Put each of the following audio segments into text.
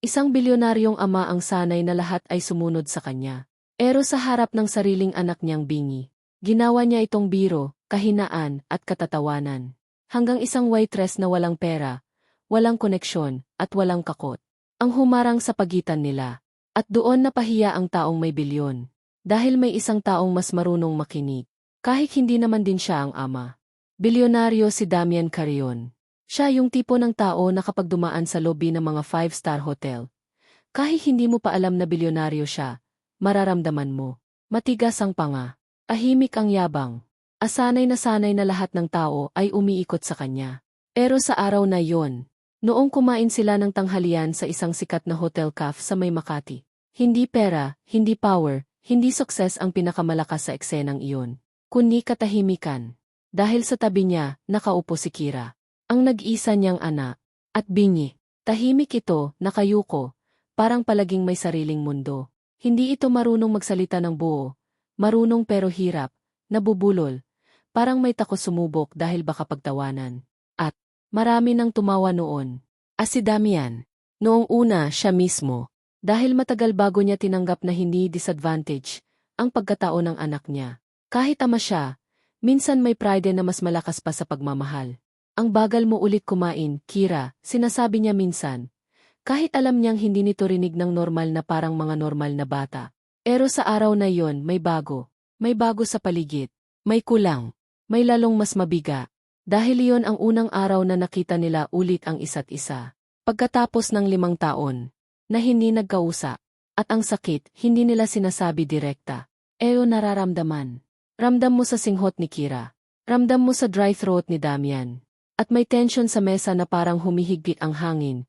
Isang bilyonaryong ama ang sanay na lahat ay sumunod sa kanya. Pero sa harap ng sariling anak niyang bingi, ginawa niya itong biro, kahinaan, at katatawanan. Hanggang isang waitress na walang pera, walang koneksyon, at walang kakot. Ang humarang sa pagitan nila. At doon napahiya ang taong may bilyon. Dahil may isang taong mas marunong makinig. Kahit hindi naman din siya ang ama. Bilyonaryo si Damian Carrion. Siya yung tipo ng tao na kapag dumaan sa lobby ng mga five-star hotel, kahit hindi mo pa alam na bilyonaryo siya, mararamdaman mo. Matigas ang panga, ahimik ang yabang, asanay na sanay na lahat ng tao ay umiikot sa kanya. Pero sa araw na yon, noong kumain sila ng tanghalian sa isang sikat na hotel caf sa may Makati, hindi pera, hindi power, hindi sukses ang pinakamalakas sa eksenang iyon, kundi katahimikan. Dahil sa tabi niya, nakaupo si Kira ang nag-isa niyang anak, at bingi. Tahimik ito, nakayuko, parang palaging may sariling mundo. Hindi ito marunong magsalita ng buo, marunong pero hirap, nabubulol, parang may takot sumubok dahil baka pagtawanan. At, marami nang tumawa noon. As si Damian, noong una siya mismo, dahil matagal bago niya tinanggap na hindi disadvantage ang pagkatao ng anak niya. Kahit ama siya, minsan may pride na mas malakas pa sa pagmamahal. Ang bagal mo ulit kumain, Kira, sinasabi niya minsan. Kahit alam niyang hindi nito rinig ng normal na parang mga normal na bata. Pero sa araw na yon may bago. May bago sa paligid. May kulang. May lalong mas mabiga. Dahil iyon ang unang araw na nakita nila ulit ang isa't isa. Pagkatapos ng limang taon, na hindi nagkausap, at ang sakit, hindi nila sinasabi direkta. Eo nararamdaman. Ramdam mo sa singhot ni Kira. Ramdam mo sa dry throat ni Damian. At may tension sa mesa na parang humihigpit ang hangin.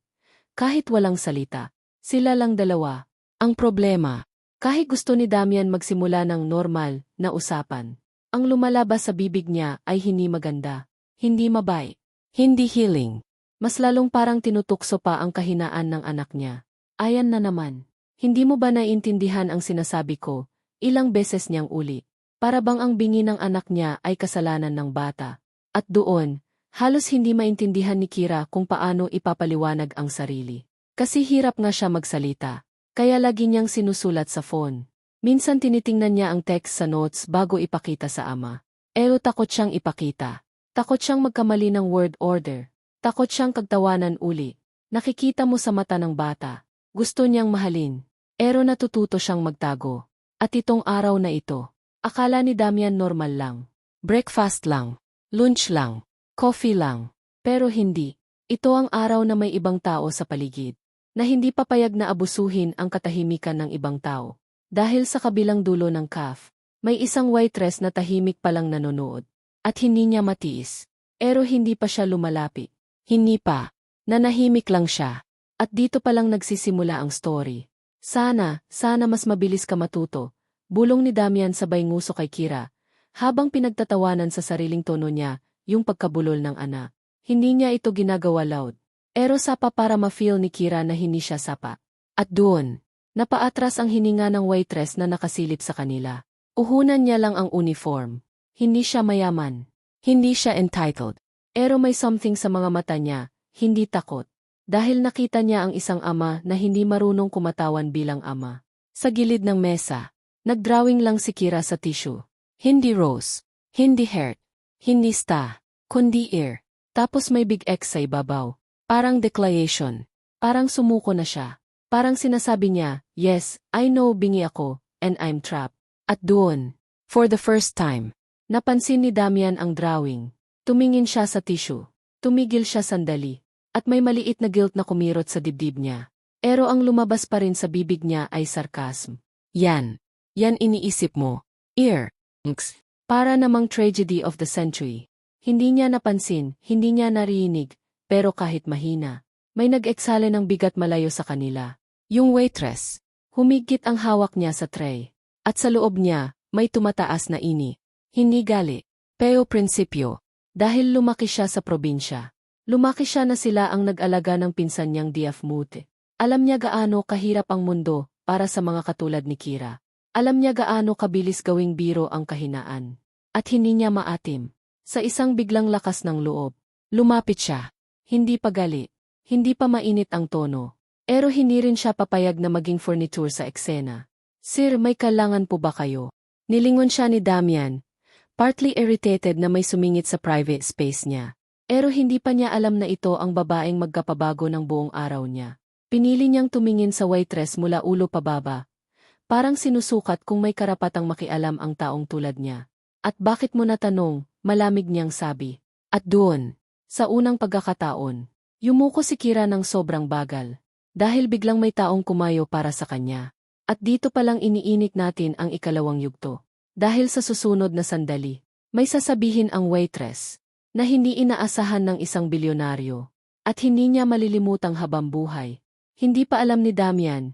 Kahit walang salita. Sila lang dalawa. Ang problema, kahit gusto ni Damian magsimula ng normal na usapan, ang lumalabas sa bibig niya ay hindi maganda, hindi mabay, hindi healing. Mas lalong parang tinutukso pa ang kahinaan ng anak niya. Ayan na naman. Hindi mo ba naiintindihan ang sinasabi ko? Ilang beses niyang uli. Para bang ang bingi ng anak niya ay kasalanan ng bata. At doon, Halos hindi maintindihan ni Kira kung paano ipapaliwanag ang sarili. Kasi hirap nga siya magsalita. Kaya lagi niyang sinusulat sa phone. Minsan tinitingnan niya ang text sa notes bago ipakita sa ama. Ero takot siyang ipakita. Takot siyang magkamali ng word order. Takot siyang kagtawanan uli. Nakikita mo sa mata ng bata. Gusto niyang mahalin. Ero natututo siyang magtago. At itong araw na ito, akala ni Damian normal lang. Breakfast lang. Lunch lang. Coffee lang. Pero hindi. Ito ang araw na may ibang tao sa paligid. Na hindi papayag na abusuhin ang katahimikan ng ibang tao. Dahil sa kabilang dulo ng calf, may isang waitress na tahimik palang nanonood. At hindi niya matiis. Pero hindi pa siya lumalapit. Hindi pa. Nanahimik lang siya. At dito palang nagsisimula ang story. Sana, sana mas mabilis ka matuto. Bulong ni Damian sabay nguso kay Kira. Habang pinagtatawanan sa sariling tono niya, yung pagkabulol ng anak. Hindi niya ito ginagawa loud. Pero sapa para ma-feel ni Kira na hindi siya sapa. At doon, napaatras ang hininga ng waitress na nakasilip sa kanila. Uhunan niya lang ang uniform. Hindi siya mayaman. Hindi siya entitled. Pero may something sa mga mata niya, hindi takot. Dahil nakita niya ang isang ama na hindi marunong kumatawan bilang ama. Sa gilid ng mesa, nagdrawing lang si Kira sa tissue. Hindi rose. Hindi heart. Hindi star kundi ear. Tapos may big X sa ibabaw. Parang declaration. Parang sumuko na siya. Parang sinasabi niya, yes, I know bingi ako, and I'm trapped. At doon, for the first time, napansin ni Damian ang drawing. Tumingin siya sa tissue. Tumigil siya sandali. At may maliit na guilt na kumirot sa dibdib niya. Pero ang lumabas pa rin sa bibig niya ay sarcasm. Yan. Yan iniisip mo. Ear. Nks. Para namang tragedy of the century. Hindi niya napansin, hindi niya narinig, pero kahit mahina, may nag-eksale ng bigat malayo sa kanila. Yung waitress, humigit ang hawak niya sa tray. At sa loob niya, may tumataas na ini. Hindi gali, pero prinsipyo. Dahil lumaki siya sa probinsya. Lumaki siya na sila ang nag-alaga ng pinsan niyang Diafmute. Alam niya gaano kahirap ang mundo para sa mga katulad ni Kira. Alam niya gaano kabilis gawing biro ang kahinaan. At hindi niya maatim. Sa isang biglang lakas ng loob, lumapit siya. Hindi pa gali. Hindi pa mainit ang tono. Pero hindi rin siya papayag na maging furniture sa eksena. Sir, may kailangan po ba kayo? Nilingon siya ni Damian, partly irritated na may sumingit sa private space niya. Pero hindi pa niya alam na ito ang babaeng magkapabago ng buong araw niya. Pinili niyang tumingin sa waitress mula ulo pababa. Parang sinusukat kung may karapatang makialam ang taong tulad niya. At bakit mo natanong, malamig niyang sabi. At doon, sa unang pagkakataon, yumuko si Kira ng sobrang bagal. Dahil biglang may taong kumayo para sa kanya. At dito palang iniinit natin ang ikalawang yugto. Dahil sa susunod na sandali, may sasabihin ang waitress na hindi inaasahan ng isang bilyonaryo at hindi niya malilimutang habang buhay. Hindi pa alam ni Damian,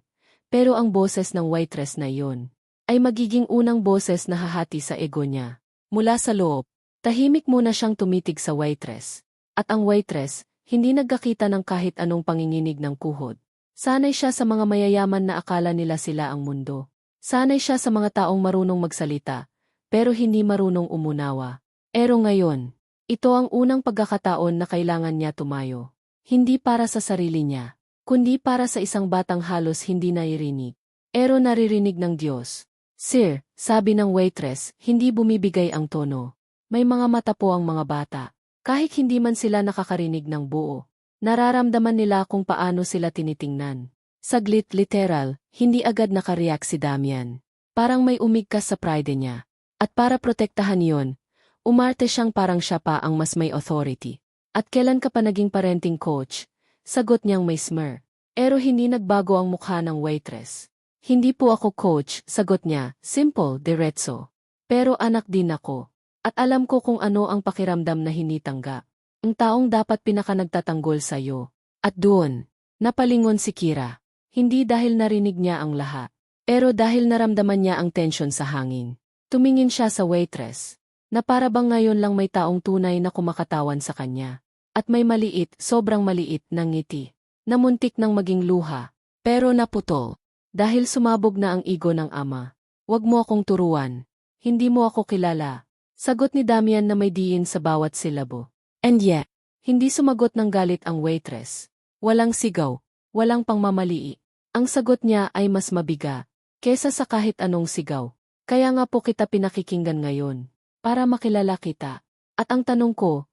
pero ang boses ng waitress na iyon ay magiging unang boses na hahati sa ego niya. Mula sa loob, tahimik muna siyang tumitig sa waitress. At ang waitress, hindi nagkakita ng kahit anong panginginig ng kuhod. Sanay siya sa mga mayayaman na akala nila sila ang mundo. Sanay siya sa mga taong marunong magsalita, pero hindi marunong umunawa. Pero ngayon, ito ang unang pagkakataon na kailangan niya tumayo. Hindi para sa sarili niya, kundi para sa isang batang halos hindi naririnig. Pero naririnig ng Diyos. Sir, sabi ng waitress, hindi bumibigay ang tono. May mga mata po ang mga bata. Kahit hindi man sila nakakarinig ng buo. Nararamdaman nila kung paano sila tinitingnan. Saglit literal, hindi agad nakareact si Damian. Parang may umigkas sa pride niya. At para protektahan yon, umarte siyang parang siya pa ang mas may authority. At kailan ka pa naging parenting coach? Sagot niyang may smirk. Pero hindi nagbago ang mukha ng waitress. Hindi po ako coach, sagot niya, simple, diretso. Pero anak din ako. At alam ko kung ano ang pakiramdam na hindi tanggap. Ang taong dapat pinakanagtatanggol sa'yo. At doon, napalingon si Kira. Hindi dahil narinig niya ang lahat, pero dahil naramdaman niya ang tensyon sa hangin. Tumingin siya sa waitress, na para bang ngayon lang may taong tunay na kumakatawan sa kanya. At may maliit, sobrang maliit ng ngiti, na muntik nang maging luha, pero naputol. Dahil sumabog na ang ego ng ama. Huwag mo akong turuan. Hindi mo ako kilala. Sagot ni Damian na may diin sa bawat silabo. And yet, hindi sumagot ng galit ang waitress. Walang sigaw, walang pangmamalii. Ang sagot niya ay mas mabiga, kesa sa kahit anong sigaw. Kaya nga po kita pinakikinggan ngayon, para makilala kita. At ang tanong ko,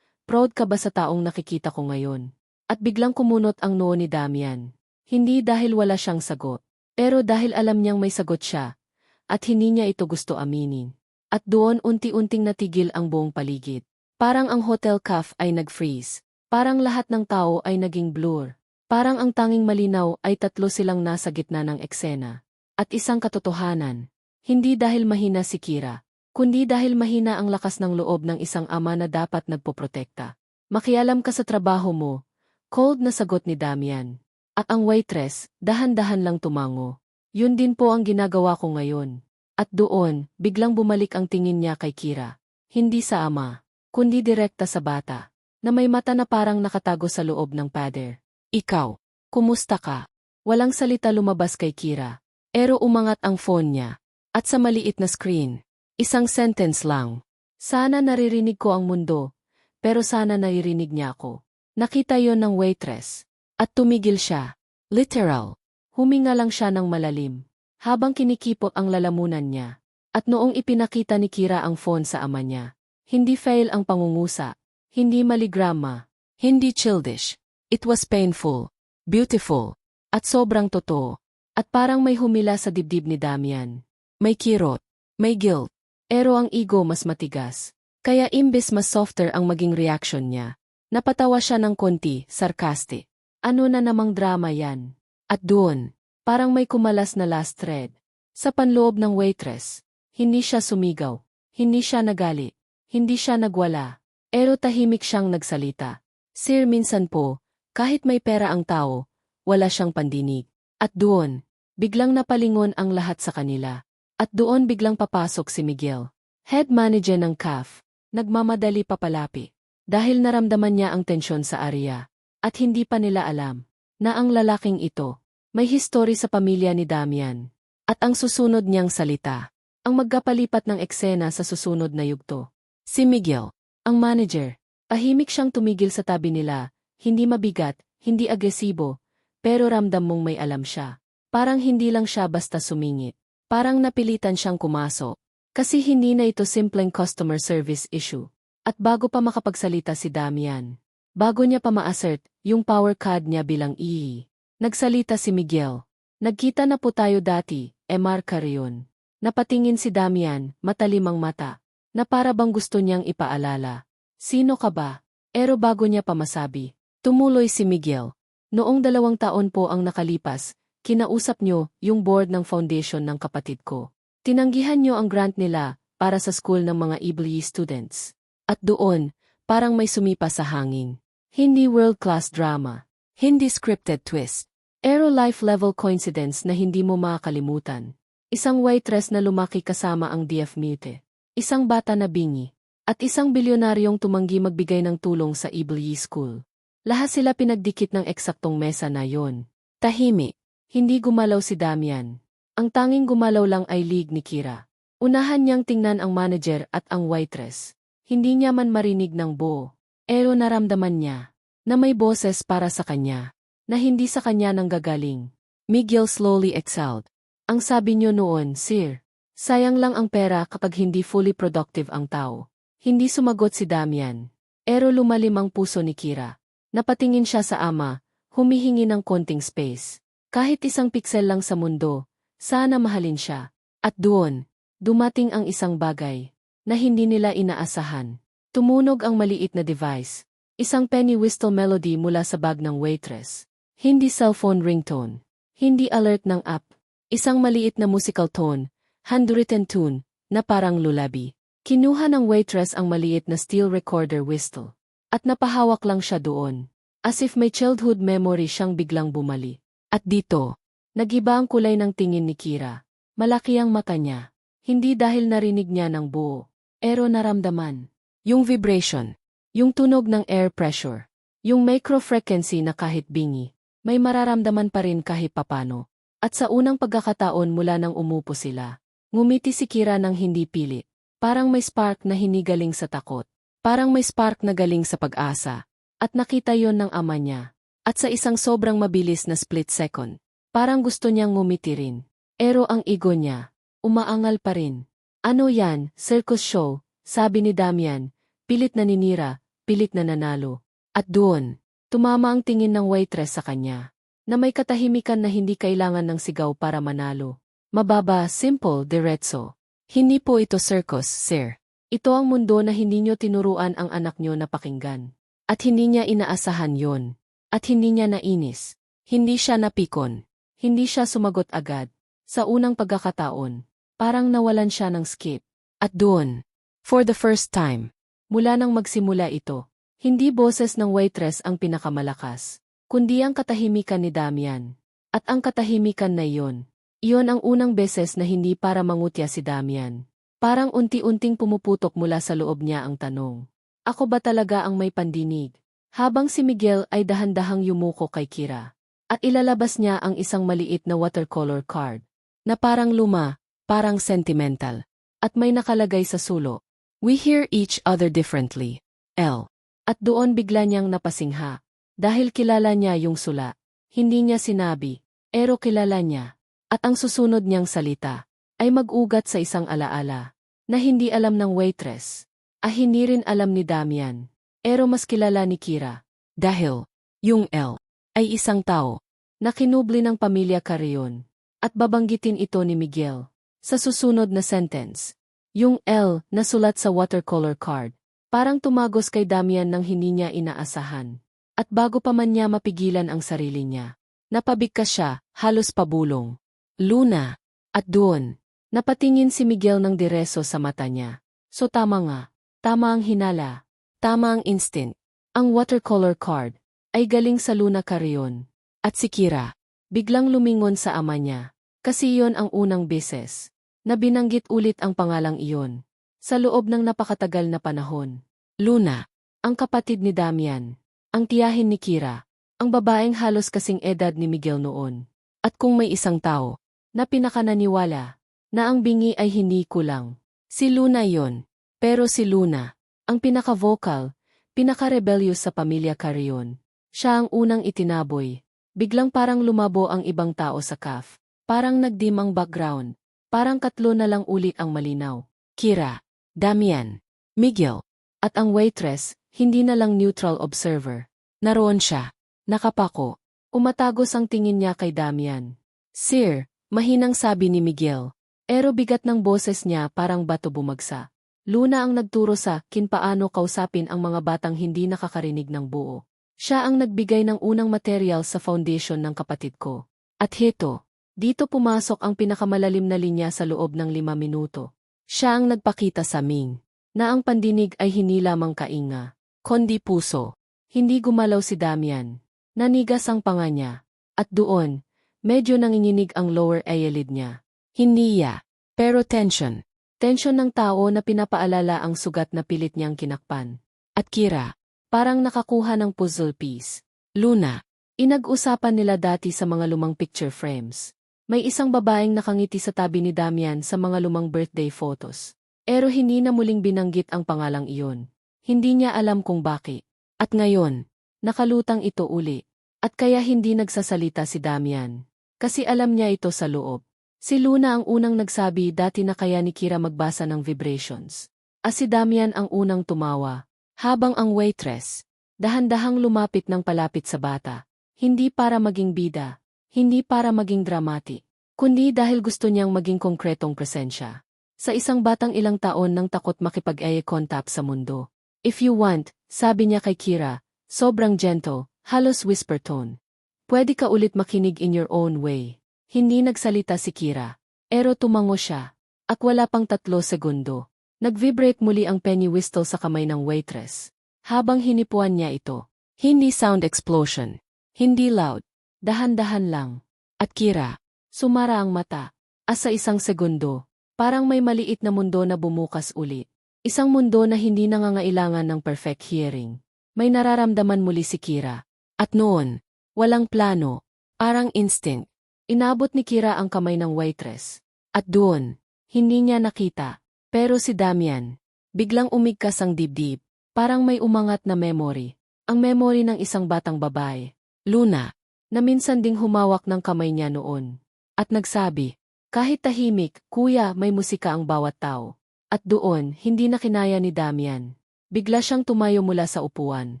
proud ka ba sa taong nakikita ko ngayon? At biglang kumunot ang noo ni Damian. Hindi dahil wala siyang sagot, pero dahil alam niyang may sagot siya, at hindi niya ito gusto aminin. At doon unti-unting natigil ang buong paligid. Parang ang hotel cafe ay nag-freeze. Parang lahat ng tao ay naging blur. Parang ang tanging malinaw ay tatlo silang nasa gitna ng eksena. At isang katotohanan. Hindi dahil mahina si Kira, kundi dahil mahina ang lakas ng loob ng isang ama na dapat nagpoprotekta. Makialam ka sa trabaho mo. Cold na sagot ni Damian. At ang waitress, dahan-dahan lang tumango. Yun din po ang ginagawa ko ngayon. At doon, biglang bumalik ang tingin niya kay Kira. Hindi sa ama kundi direkta sa bata, na may mata na parang nakatago sa loob ng pader. Ikaw, kumusta ka? Walang salita lumabas kay Kira, pero umangat ang phone niya, at sa maliit na screen, isang sentence lang. Sana naririnig ko ang mundo, pero sana naririnig niya ako. Nakita yon ng waitress, at tumigil siya. Literal. Huminga lang siya ng malalim, habang kinikipot ang lalamunan niya. At noong ipinakita ni Kira ang phone sa ama niya, hindi fail ang pangungusa. Hindi maligrama. Hindi childish. It was painful. Beautiful. At sobrang totoo. At parang may humila sa dibdib ni Damian. May kirot. May guilt. Pero ang ego mas matigas. Kaya imbes mas softer ang maging reaction niya. Napatawa siya ng konti, sarcastic. Ano na namang drama yan? At doon, parang may kumalas na last thread. Sa panloob ng waitress, hindi siya sumigaw. Hindi siya nagali. Hindi siya nagwala. Pero tahimik siyang nagsalita. Sir minsan po, kahit may pera ang tao, wala siyang pandinig. At doon, biglang napalingon ang lahat sa kanila. At doon biglang papasok si Miguel. Head manager ng CAF, nagmamadali papalapi. Dahil naramdaman niya ang tensyon sa area. At hindi pa nila alam na ang lalaking ito may history sa pamilya ni Damian. At ang susunod niyang salita, ang magkapalipat ng eksena sa susunod na yugto. Si Miguel, ang manager, ahimik siyang tumigil sa tabi nila, hindi mabigat, hindi agresibo, pero ramdam mong may alam siya. Parang hindi lang siya basta sumingit. Parang napilitan siyang kumaso. Kasi hindi na ito simpleng customer service issue. At bago pa makapagsalita si Damian, bago niya pa ma-assert yung power card niya bilang EE, nagsalita si Miguel. Nagkita na po tayo dati, Emar Carrion. Napatingin si Damian, matalimang mata, na para bang gusto niyang ipaalala. Sino ka ba? Pero bago niya pa masabi, tumuloy si Miguel. Noong dalawang taon po ang nakalipas, kinausap niyo yung board ng foundation ng kapatid ko. Tinanggihan niyo ang grant nila para sa school ng mga EBLE students. At doon, parang may sumipa sa hangin. Hindi world-class drama. Hindi scripted twist. Aero life-level coincidence na hindi mo makakalimutan. Isang waitress na lumaki kasama ang DF Mute. Isang bata na bingi. At isang bilyonaryong tumanggi magbigay ng tulong sa EBLE school. Lahat sila pinagdikit ng eksaktong mesa na yon. Tahimik. Hindi gumalaw si Damian. Ang tanging gumalaw lang ay league ni Kira. Unahan niyang tingnan ang manager at ang waitress. Hindi niya man marinig ng buo. Pero naramdaman niya na may boses para sa kanya, na hindi sa kanya nang gagaling. Miguel slowly exhaled. Ang sabi niyo noon, Sir, sayang lang ang pera kapag hindi fully productive ang tao. Hindi sumagot si Damian. Pero lumalim ang puso ni Kira. Napatingin siya sa ama, humihingi ng konting space. Kahit isang piksel lang sa mundo, sana mahalin siya. At doon, dumating ang isang bagay na hindi nila inaasahan. Tumunog ang maliit na device. Isang penny whistle melody mula sa bag ng waitress. Hindi cellphone ringtone. Hindi alert ng app. Isang maliit na musical tone, handwritten tune, na parang lullaby. Kinuha ng waitress ang maliit na steel recorder whistle. At napahawak lang siya doon. As if may childhood memory siyang biglang bumali. At dito, nagiba ang kulay ng tingin ni Kira. Malaki ang mata niya. Hindi dahil narinig niya ng buo. Pero naramdaman. Yung vibration. Yung tunog ng air pressure. Yung microfrequency na kahit bingi. May mararamdaman pa rin kahit papano. At sa unang pagkakataon mula nang umupo sila. Ngumiti si Kira ng hindi pilit. Parang may spark na hinigaling sa takot. Parang may spark na galing sa pag-asa. At nakita yon ng ama niya. At sa isang sobrang mabilis na split second, parang gusto niyang ngumiti rin. Pero ang ego niya, umaangal pa rin. Ano yan, circus show, sabi ni Damian, pilit na ninira, pilit na nanalo. At doon, tumama ang tingin ng waitress sa kanya, na may katahimikan na hindi kailangan ng sigaw para manalo. Mababa, simple, diretso. Hindi po ito circus, sir. Ito ang mundo na hindi nyo tinuruan ang anak nyo na pakinggan. At hindi niya inaasahan yon. At hindi niya nainis. Hindi siya napikon. Hindi siya sumagot agad. Sa unang pagkakataon, parang nawalan siya ng skip. At doon, for the first time, mula nang magsimula ito, hindi boses ng waitress ang pinakamalakas, kundi ang katahimikan ni Damian. At ang katahimikan na iyon, iyon ang unang beses na hindi para mangutya si Damian. Parang unti-unting pumuputok mula sa loob niya ang tanong. Ako ba talaga ang may pandinig? Habang si Miguel ay dahan-dahang yumuko kay Kira. At ilalabas niya ang isang maliit na watercolor card. Na parang luma, parang sentimental. At may nakalagay sa sulo. We hear each other differently. L. At doon bigla niyang napasingha. Dahil kilala niya yung sula. Hindi niya sinabi. Pero kilala niya. At ang susunod niyang salita ay mag-ugat sa isang alaala na hindi alam ng waitress. Ah hindi rin alam ni Damian. Pero mas kilala ni Kira. Dahil, yung L, ay isang tao, na kinubli ng pamilya Carrion. At babanggitin ito ni Miguel. Sa susunod na sentence. Yung L na sulat sa watercolor card. Parang tumagos kay Damian nang hindi niya inaasahan. At bago pa man niya mapigilan ang sarili niya. Napabigkas siya, halos pabulong. Luna. At doon, Napatingin si Miguel ng direso sa mata niya. So tama nga. Tama ang hinala. Tama ang instinct. Ang watercolor card ay galing sa Luna Carrion. At si Kira, biglang lumingon sa ama niya. Kasi iyon ang unang beses na binanggit ulit ang pangalang iyon. Sa loob ng napakatagal na panahon. Luna, ang kapatid ni Damian, ang tiyahin ni Kira, ang babaeng halos kasing edad ni Miguel noon. At kung may isang tao na pinakananiwala na ang bingi ay hindi kulang. Si Luna yon. Pero si Luna, ang pinaka-vocal, pinaka-rebellious sa pamilya Carrion. Siya ang unang itinaboy, Biglang parang lumabo ang ibang tao sa calf. Parang nagdim ang background. Parang katlo na lang uli ang malinaw. Kira, Damian, Miguel, at ang waitress, hindi na lang neutral observer. Naroon siya. Nakapako. Umatagos ang tingin niya kay Damian. Sir, mahinang sabi ni Miguel. Ero bigat ng boses niya parang bato bumagsa. Luna ang nagturo sa kin paano kausapin ang mga batang hindi nakakarinig ng buo. Siya ang nagbigay ng unang material sa foundation ng kapatid ko. At heto, dito pumasok ang pinakamalalim na linya sa loob ng lima minuto. Siya ang nagpakita sa Ming, na ang pandinig ay hindi lamang kainga, kundi puso. Hindi gumalaw si Damian. Nanigas ang panga niya. At doon, medyo nanginginig ang lower eyelid niya. Hindi ya, pero tension. Tension ng tao na pinapaalala ang sugat na pilit niyang kinakpan. At Kira, parang nakakuha ng puzzle piece. Luna, inag-usapan nila dati sa mga lumang picture frames. May isang babaeng nakangiti sa tabi ni Damian sa mga lumang birthday photos. Pero hindi na muling binanggit ang pangalang iyon. Hindi niya alam kung bakit. At ngayon, nakalutang ito uli. At kaya hindi nagsasalita si Damian. Kasi alam niya ito sa loob. Si Luna ang unang nagsabi dati na kaya ni Kira magbasa ng vibrations. At si Damian ang unang tumawa. Habang ang waitress, dahan-dahang lumapit ng palapit sa bata. Hindi para maging bida, hindi para maging dramatic, kundi dahil gusto niyang maging konkretong presensya. Sa isang batang ilang taon nang takot makipag-eye contact sa mundo. If you want, sabi niya kay Kira, sobrang gentle, halos whisper tone. Pwede ka ulit makinig in your own way. Hindi nagsalita si Kira. Pero tumango siya. At wala pang tatlo segundo. Nag-vibrate muli ang penny whistle sa kamay ng waitress. Habang hinipuan niya ito. Hindi sound explosion. Hindi loud. Dahan-dahan lang. At Kira, sumara ang mata. As sa isang segundo, parang may maliit na mundo na bumukas ulit. Isang mundo na hindi nangangailangan ng perfect hearing. May nararamdaman muli si Kira. At noon, walang plano, parang instinct. Inabot ni Kira ang kamay ng waitress. At doon, hindi niya nakita. Pero si Damian, biglang umigkas ang dibdib. Parang may umangat na memory. Ang memory ng isang batang babae, Luna, na minsan ding humawak ng kamay niya noon. At nagsabi, kahit tahimik, kuya may musika ang bawat tao. At doon, hindi na kinaya ni Damian. Bigla siyang tumayo mula sa upuan.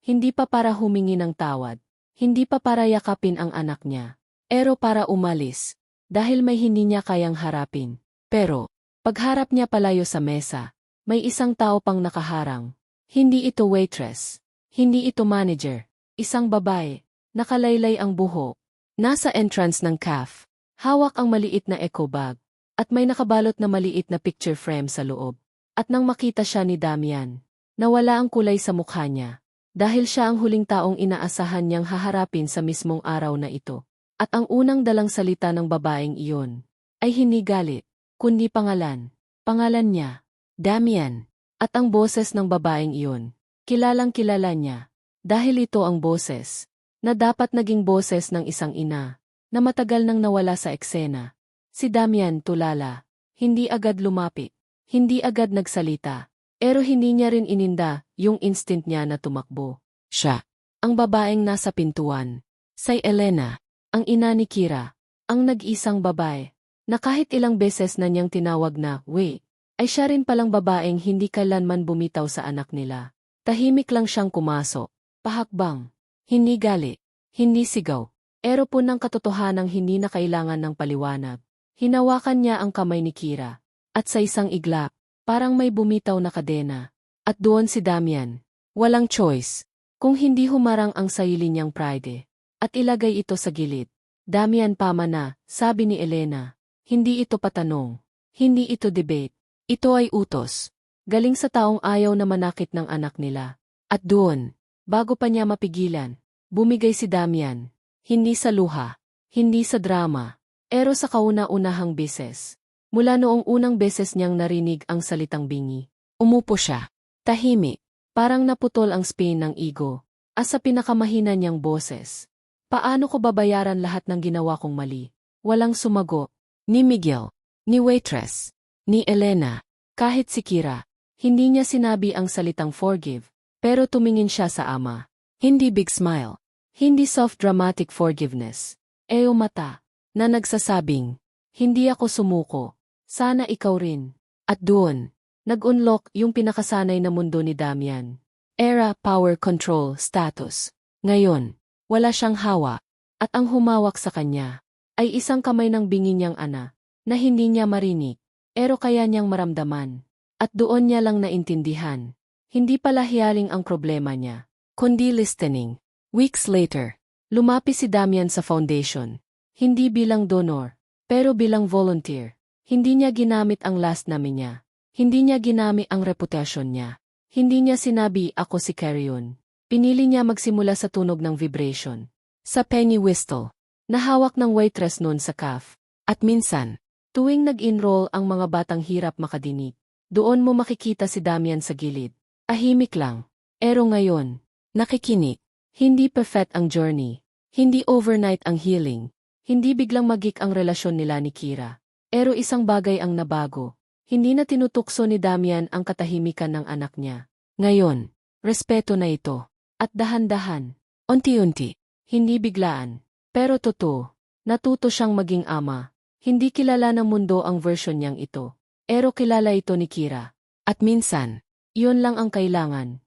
Hindi pa para humingi ng tawad. Hindi pa para yakapin ang anak niya. Pero para umalis. Dahil may hindi niya kayang harapin. Pero, pagharap niya palayo sa mesa, may isang tao pang nakaharang. Hindi ito waitress. Hindi ito manager. Isang babae. Nakalaylay ang buho. Nasa entrance ng CAF. Hawak ang maliit na eco bag at may nakabalot na maliit na picture frame sa loob. At nang makita siya ni Damian, nawala ang kulay sa mukha niya. Dahil siya ang huling taong inaasahan niyang haharapin sa mismong araw na ito. At ang unang dalang salita ng babaeng iyon ay hindi galit, kundi pangalan. Pangalan niya, Damian. At ang boses ng babaeng iyon, kilalang kilala niya. Dahil ito ang boses, na dapat naging boses ng isang ina, na matagal nang nawala sa eksena. Si Damian tulala. Hindi agad lumapit. Hindi agad nagsalita. Pero hindi niya rin ininda yung instinct niya na tumakbo. Siya. Ang babaeng nasa pintuan. Say Elena. Ang ina ni Kira. Ang nag-isang babae. Na kahit ilang beses na niyang tinawag na, wait, ay siya rin palang babaeng hindi kailanman bumitaw sa anak nila. Tahimik lang siyang kumasok. Pahakbang. Hindi gali. Hindi sigaw. Ero po ng katotohanang hindi na kailangan ng paliwanag. Hinawakan niya ang kamay ni Kira. At sa isang iglap, parang may bumitaw na kadena. At doon si Damian. Walang choice. Kung hindi humarang ang sarili niyang pride. At ilagay ito sa gilid. Damian pama na, sabi ni Elena. Hindi ito patanong. Hindi ito debate. Ito ay utos. Galing sa taong ayaw na manakit ng anak nila. At doon, bago pa niya mapigilan, bumigay si Damian. Hindi sa luha. Hindi sa drama. Pero sa kauna-unahang beses, mula noong unang beses niyang narinig ang salitang bingi, umupo siya. Tahimik, parang naputol ang spin ng ego, as sa pinakamahina niyang boses. Paano ko babayaran lahat ng ginawa kong mali? Walang sumago. Ni Miguel, ni waitress, ni Elena, kahit si Kira. Hindi niya sinabi ang salitang forgive, pero tumingin siya sa ama. Hindi big smile. Hindi soft dramatic forgiveness. Eo mata, na nagsasabing, hindi ako sumuko. Sana ikaw rin. At doon, nag-unlock yung pinakasanay na mundo ni Damian. Era, power, control, status. Ngayon, wala siyang hawa. At ang humawak sa kanya, ay isang kamay ng bingi niyang ana, na hindi niya marinig, pero kaya niyang maramdaman. At doon niya lang naintindihan. Hindi pala hiyaling ang problema niya, kundi listening. Weeks later, lumapi si Damian sa foundation. Hindi bilang donor, pero bilang volunteer. Hindi niya ginamit ang last name niya. Hindi niya ginamit ang reputasyon niya. Hindi niya sinabi ako si Carrion. Pinili niya magsimula sa tunog ng vibration. Sa penny whistle, nahawak ng waitress noon sa calf. At minsan, tuwing nag-enroll ang mga batang hirap makadinig, doon mo makikita si Damian sa gilid. Ahimik lang. Pero ngayon, nakikinig. Hindi perfect ang journey. Hindi overnight ang healing. Hindi biglang magik ang relasyon nila ni Kira. Pero isang bagay ang nabago. Hindi na tinutukso ni Damian ang katahimikan ng anak niya. Ngayon, respeto na ito. At dahan-dahan, unti-unti, hindi biglaan. Pero totoo, natuto siyang maging ama. Hindi kilala ng mundo ang version niyang ito. Pero kilala ito ni Kira. At minsan, iyon lang ang kailangan.